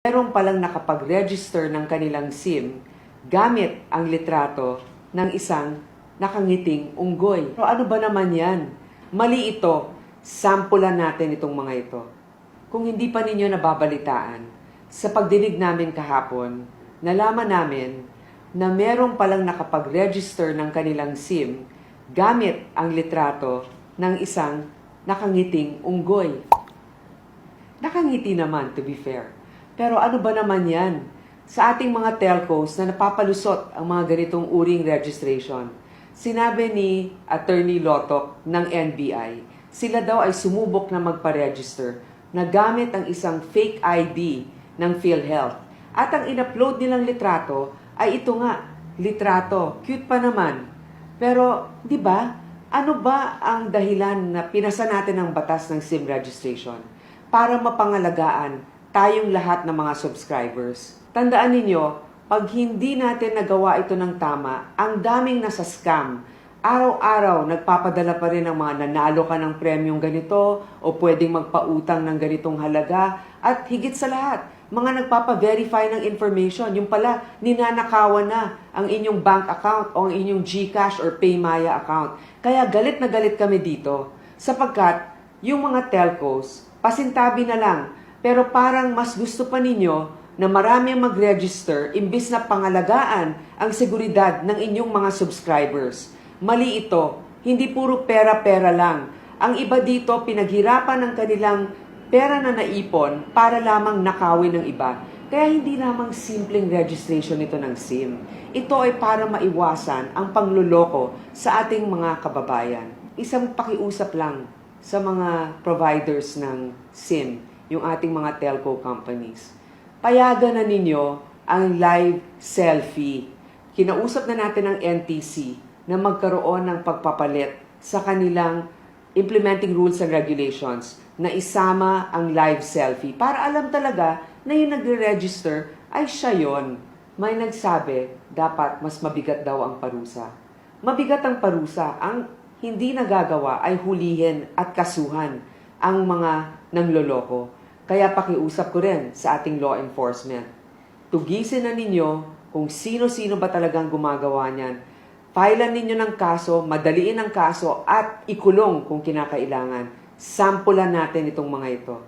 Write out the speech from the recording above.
meron palang nakapag-register ng kanilang SIM gamit ang litrato ng isang nakangiting unggoy. Pero ano ba naman yan? Mali ito. Sampulan natin itong mga ito. Kung hindi pa ninyo nababalitaan, sa pagdinig namin kahapon, nalaman namin na meron palang nakapag-register ng kanilang SIM gamit ang litrato ng isang nakangiting unggoy. Nakangiti naman, to be fair. Pero ano ba naman yan? Sa ating mga telcos na napapalusot ang mga ganitong uring registration, sinabi ni Attorney Lotok ng NBI, sila daw ay sumubok na magpa-register na gamit ang isang fake ID ng PhilHealth. At ang in-upload nilang litrato ay ito nga, litrato. Cute pa naman. Pero, di ba, ano ba ang dahilan na pinasa natin ang batas ng SIM registration? Para mapangalagaan tayong lahat ng mga subscribers. Tandaan ninyo, pag hindi natin nagawa ito ng tama, ang daming nasa scam. Araw-araw, nagpapadala pa rin ng mga nanalo ka ng premyong ganito o pwedeng magpautang ng ganitong halaga at higit sa lahat, mga nagpapa-verify ng information. Yung pala, ninanakawan na ang inyong bank account o ang inyong GCash or Paymaya account. Kaya galit na galit kami dito sapagkat yung mga telcos, pasintabi na lang pero parang mas gusto pa ninyo na marami ang mag-register imbis na pangalagaan ang seguridad ng inyong mga subscribers. Mali ito. Hindi puro pera-pera lang. Ang iba dito pinaghirapan ng kanilang pera na naipon para lamang nakawin ng iba. Kaya hindi lamang simpleng registration ito ng SIM. Ito ay para maiwasan ang pangluloko sa ating mga kababayan. Isang pakiusap lang sa mga providers ng SIM yung ating mga telco companies. Payagan na ninyo ang live selfie. Kinausap na natin ang NTC na magkaroon ng pagpapalit sa kanilang implementing rules and regulations na isama ang live selfie para alam talaga na yung nagre-register ay siya yon. May nagsabi, dapat mas mabigat daw ang parusa. Mabigat ang parusa. Ang hindi nagagawa ay hulihin at kasuhan ang mga nangloloko. Kaya pakiusap ko rin sa ating law enforcement. Tugisin na ninyo kung sino-sino ba talagang gumagawa niyan. Filean ninyo ng kaso, madaliin ang kaso at ikulong kung kinakailangan. Sampulan natin itong mga ito.